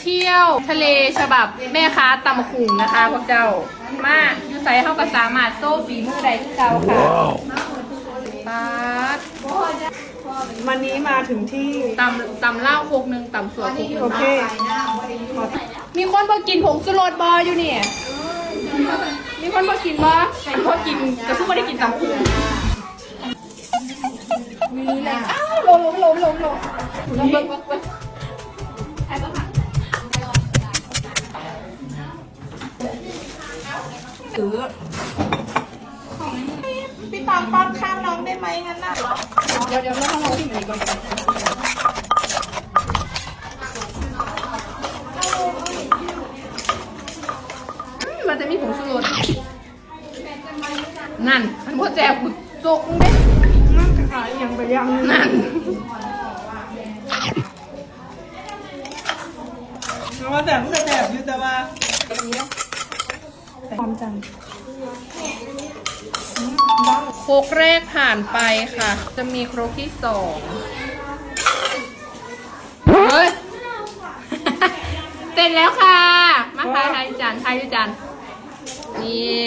เที่ยวทะเลฉบับแม่ค้าตำขุงนะคะพวกเจ้า มาอยู่ใส่เข้ากับสามารถโซ่ฝีมือใดที่เจ้าค่ะป๊าดวันนี้มาถึงที่ ตำตำเหล้าโคกหนึ่งตำสัวโคกหนึ่งโอเค มีคนบอกกินผงสุรสบออยู่เนี่ย มีคนบอกกินบอใครบอกกินแต่พูดไม่ได้กินตำขุงมีแหละอ้าวลงลงลงลงลง ลงเบิ่งเบิ่งเบิ่งถือพี่ตามป้อนข้าวน้องได้ไหมงั้นน่ะเดี๋ยวเดี๋ยวเราต้องลองที่ไหนก่อนอืมมันจะมีผงชูรสนั่นมันพ่อแจกกูโจกเด้นั่งขายยังไปยังนั่นเอามาแต่แต่แบบอยู่แต่ว่า หอมจังโคกแรกผ่านไปค่ะ จะมีโครกที่สองเฮ้ย เสร็จแล้วค่ะ มาค่ะไทยจันทายจันนี่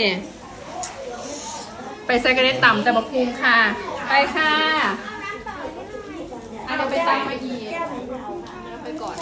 ไปใส่กระเด็นต่ำแต่บะพุงค่ะ ไปค่ะอันนี้ไปตามมาอีกไปก่อน